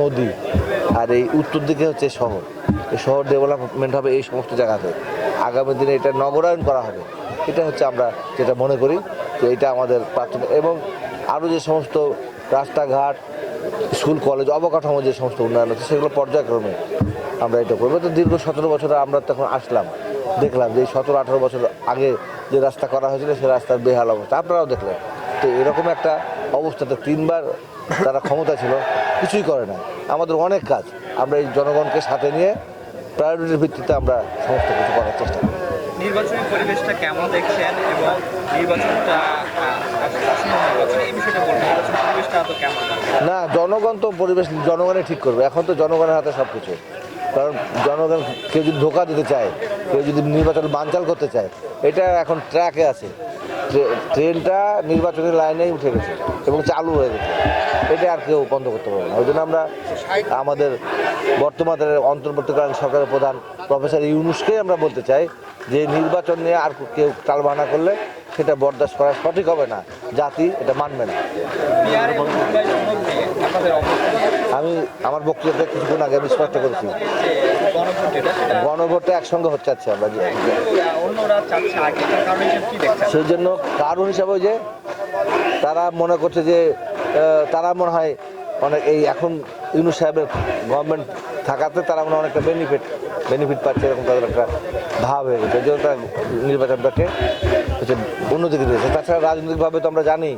নদী আর এই উত্তর দিকে হচ্ছে শহর। এই শহর ডেভেলপমেন্ট হবে এই সমস্ত জায়গাতে। আগামী দিনে এটা নগরায়ন করা হবে। এটা হচ্ছে আমরা যেটা মনে করি যে এটা আমাদের প্রাথমিক এবং আরও যে সমস্ত রাস্তাঘাট, স্কুল, কলেজ, অবকাঠামো যে সমস্ত উন্নয়ন আছে সেগুলো পর্যায়ক্রমে আমরা এটা করব। তো দীর্ঘ সতেরো বছরে আমরা তখন আসলাম। দেখলাম যে এই সতেরো, আঠারো বছর আগে যে রাস্তা করা হয়েছিল সেই রাস্তার বেহাল অবস্থা। আপনারাও দেখলেন। তো এরকম একটা অবস্থাতে তিনবার তারা ক্ষমতা ছিল কিছুই করে না আমাদের অনেক কাজ আমরা এই জনগণকে সাথে নিয়ে প্রায়োরিটির ভিত্তিতে আমরা সমস্ত কিছু করার চেষ্টা করি। নির্বাচনী পরিবেশটা কেমন দেখছেন এবং নির্বাচনটা না জনগণ তো পরিবেশ জনগণে ঠিক করবে। এখন তো জনগণের হাতে সব কিছু কারণ জনগণ কেউ যদি ধোকা দিতে চায় কেউ যদি নির্বাচন বানচাল করতে চায় এটা এখন ট্র্যাকে আছে। ট্রেনটা নির্বাচনের লাইনেই উঠে গেছে এবং চালু হয়ে গেছে। এটা আর কেউ বন্ধ করতে পারবে না। ওই জন্য আমরা আমাদের বর্তমানের অন্তর্বর্তীকালীন সরকারের প্রধান প্রফেসর ইউনুসকে আমরা বলতে চাই যে, নির্বাচন নিয়ে আর কেউ টালবাহানা করলে সেটা বরদাস্ত করা সঠিক হবে না। জাতি এটা মানবে না। আমি আমার বক্তৃতাতে কিছুক্ষণ আগে আমি স্পষ্ট করেছি। গণভোট একসঙ্গে হচ্ছে আছে আমরা। সেই জন্য কারণ হিসাবে যে তারা মনে করছে যে তারা মনে হয় অনেক এই এখন ইউনুস সাহেবের গভর্নমেন্ট থাকাতে তারা মনে অনেকটা বেনিফিট বেনিফিট পাচ্ছে এরকম তাদের একটা ভাব হয়ে গেছে। এই জন্য তারা নির্বাচনটাকে হচ্ছে অন্যদিকে দিয়েছে। তাছাড়া রাজনৈতিকভাবে তো আমরা জানি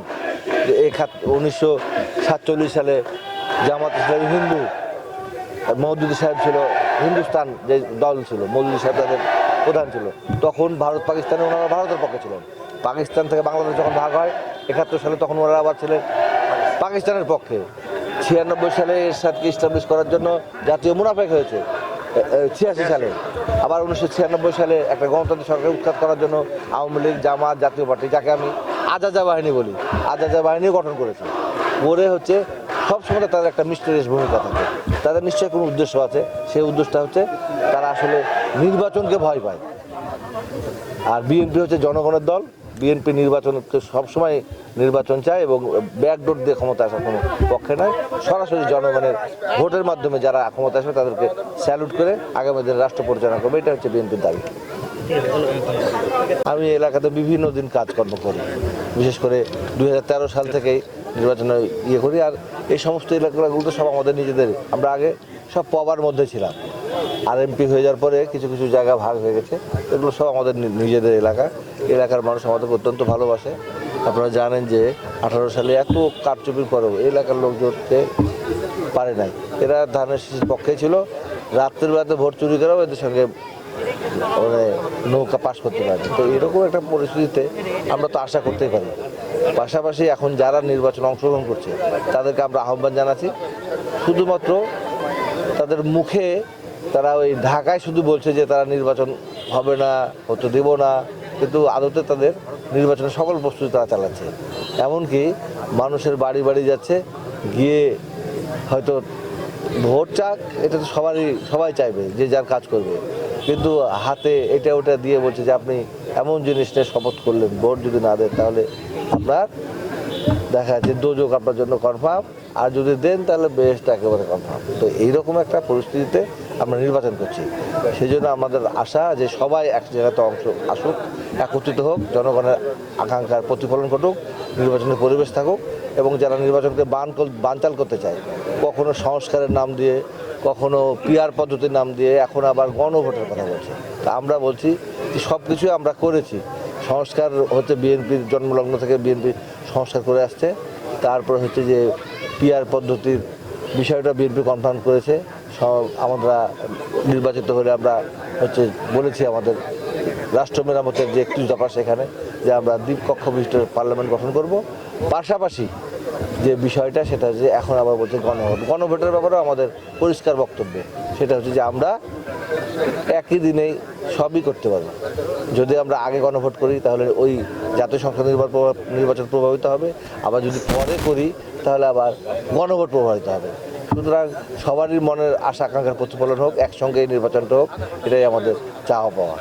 যে এই খাত উনিশশো সাতচল্লিশ সালে জামাত ইসলামী হিন্দু মৌদুদি সাহেব ছিল হিন্দুস্তান যে দল ছিল মৌদুদি সাহেব তাদের প্রধান ছিল। তখন ভারত পাকিস্তানে ওনারা ভারতের পক্ষে ছিলেন। পাকিস্তান থেকে বাংলাদেশ যখন ভাগ হয় একাত্তর সালে তখন ওনারা আবার ছিলেন পাকিস্তানের পক্ষে। ছিয়ানব্বই সালে এরশাদকে ইস্টাবলিশ করার জন্য জাতীয় মুনাফেক হয়েছে ছিয়াশি সালে। আবার উনিশশো ছিয়ানব্বই সালে একটা গণতান্ত্রিক সরকার উৎখাত করার জন্য আওয়ামী লীগ জামাত জাতীয় পার্টি যাকে আমি আজাজা বাহিনী বলি আজাজা বাহিনীও গঠন করেছে। করে হচ্ছে সবসময় তাদের একটা মিস্টেরিয়াস ভূমিকা থাকে। তাদের নিশ্চয়ই কোনো উদ্দেশ্য আছে। সেই উদ্দেশ্যটা হচ্ছে তারা আসলে নির্বাচনকে ভয় পায়। আর বিএনপি হচ্ছে জনগণের দল। বিএনপি নির্বাচনকে সবসময় নির্বাচন চায় এবং ব্যাকডোর দিয়ে ক্ষমতা আসার কোনো পক্ষে নয়। সরাসরি জনগণের ভোটের মাধ্যমে যারা ক্ষমতা আসবে তাদেরকে স্যালুট করে আগামী দিনে রাষ্ট্র পরিচালনা করবে। এটা হচ্ছে বিএনপির দাবি। আমি এলাকাতে বিভিন্ন দিন কাজকর্ম করি। বিশেষ করে দু হাজার তেরো সাল থেকেই নির্বাচনে ইয়ে করি। আর এই সমস্ত এলাকাগুলো তো সব আমাদের নিজেদের। আমরা আগে সব পবার মধ্যে ছিলাম। আর এমপি হয়ে যাওয়ার পরে কিছু কিছু জায়গা ভাগ হয়ে গেছে। এগুলো সব আমাদের নিজেদের এলাকা। এলাকার মানুষ আমাদেরকে অত্যন্ত ভালোবাসে। আপনারা জানেন যে আঠারো সালে এত কারচুপির পরেও এলাকার লোক জোটতে পারে নাই। এরা ধানের পক্ষে ছিল। রাত্রের বেলাতে ভোট চুরি করেও এদের সঙ্গে মানে নৌকা পাশ করতে পারে। তো এরকম একটা পরিস্থিতিতে আমরা তো আশা করতেই পারি। পাশাপাশি এখন যারা নির্বাচনে অংশগ্রহণ করছে, তাদেরকে আমরা আহ্বান জানাচ্ছি। শুধুমাত্র তাদের মুখে তারা ওই ঢাকায় শুধু বলছে যে তারা নির্বাচন হবে না হতে দেব না, কিন্তু আদতে তাদের নির্বাচনের সকল প্রস্তুতি তারা চালাচ্ছে। এমনকি মানুষের বাড়ি বাড়ি যাচ্ছে, গিয়ে হয়তো ভোট চাক, এটা তো সবারই, সবাই চাইবে যে যার কাজ করবে। কিন্তু হাতে এটা ওটা দিয়ে বলছে যে আপনি এমন জিনিস নিয়ে শপথ করলেন, ভোট যদি না দেন তাহলে আপনার দেখা যাচ্ছে দোজক আপনার জন্য কনফার্ম আর যদি দেন তাহলে বেশটা একেবারে কনফার্ম তো এইরকম একটা পরিস্থিতিতে আমরা নির্বাচন করছি। সেই জন্য আমাদের আশা যে সবাই এক জায়গাতে অংশ আসুক, একত্রিত হোক, জনগণের আকাঙ্ক্ষার প্রতিফলন ঘটুক নির্বাচনের পরিবেশ থাকুক, এবং যারা নির্বাচনকে বান বানচাল করতে চায়, কখনো সংস্কারের নাম দিয়ে কখনো পিয়ার পদ্ধতির নাম দিয়ে এখন আবার গণভোটের কথা বলছে। তা আমরা বলছি যে সব কিছুই আমরা করেছি। সংস্কার হচ্ছে বিএনপির জন্মলগ্ন থেকে বিএনপি সংস্কার করে আসছে। তারপর হচ্ছে যে পিয়ার পদ্ধতির বিষয়টা বিএনপি কনফার্ম করেছে। সব আমরা নির্বাচিত হলে আমরা হচ্ছে বলেছি আমাদের রাষ্ট্র মেরামতের যে একত্রিশ দফা সেখানে যে আমরা দ্বীপকক্ষ বিশিষ্ট পার্লামেন্ট গঠন করব। পাশাপাশি যে বিষয়টা, সেটা হচ্ছে এখন আবার বলছে গণভোট। গণভোটের ব্যাপারেও আমাদের পরিষ্কার বক্তব্য। সেটা হচ্ছে যে আমরা একই দিনেই সবই করতে পারব। যদি আমরা আগে গণভোট করি, তাহলে ওই জাতীয় সংসদ নির্বাচন নির্বাচন প্রভাবিত হবে। আবার যদি পরে করি, তাহলে আবার গণভোট প্রভাবিত হবে। সুতরাং সবারই মনের আশা, আকাঙ্ক্ষার প্রতিফলন হোক, একসঙ্গে এই নির্বাচনটা হোক, এটাই আমাদের চাওয়া পাওয়া।